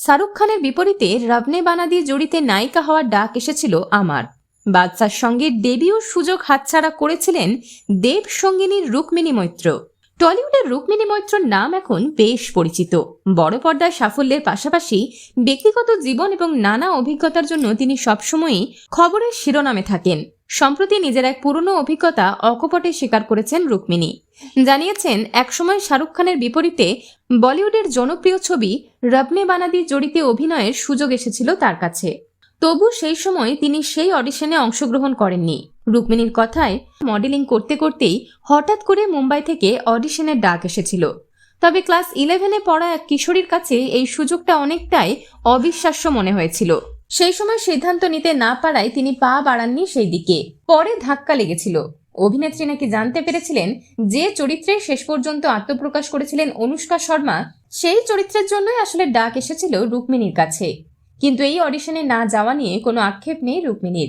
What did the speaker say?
শাহরুখ খানের বিপরীতে রবনে বানাদি জুড়িতে নায়িকা হওয়ার ডাক এসেছিল আমার। বাদশার সঙ্গে ডেবিউর সুযোগ হাতছাড়া করেছিলেন দেব সঙ্গিনীর রুক্মিণী মৈত্র। টলিউডের রুক্মিণী মৈত্রর নাম এখন বেশ পরিচিত। বড় পর্দায় সাফল্যের পাশাপাশি ব্যক্তিগত জীবন এবং নানা অভিজ্ঞতার জন্য তিনি সবসময়ই খবরের শিরোনামে থাকেন। সম্প্রতি নিজের এক পুরনো অভিজ্ঞতা অকপটে স্বীকার করেছেন রুক্মিণী। জানিয়েছেন, একসময় শাহরুখ খানের বিপরীতে বলিউডের জনপ্রিয় ছবি রবনে বানাদি জড়িতে অভিনয়ের সুযোগ এসেছিল তার কাছে। তবু সেই সময় তিনি সেই অডিশনে অংশগ্রহণ করেননি। রুক্মিণীর কথায় মডেলিং করতে করতেই হঠাৎ করে মুম্বাই থেকে অডিশনের ডাক এসেছিল। তবে ক্লাস ইলেভেনে পড়া এক কিশোরীর কাছে এই সুযোগটা অনেকটাই অবিশ্বাস্য মনে হয়েছিল। সেই সময় সিদ্ধান্ত নিতে না পারায় তিনি পা বাড়াননি সেই দিকে পরে ধাক্কা লেগেছিল। অভিনেত্রী নাকি জানতে পেরেছিলেন যে চরিত্রে শেষ পর্যন্ত আত্মপ্রকাশ করেছিলেন অনুষ্কা শর্মা, সেই চরিত্রের জন্যই আসলে ডাক এসেছিল রুক্মিণীর কাছে। কিন্তু এই অডিশনে না যাওয়া নিয়ে কোনো আক্ষেপ নেই রুক্মিণীর।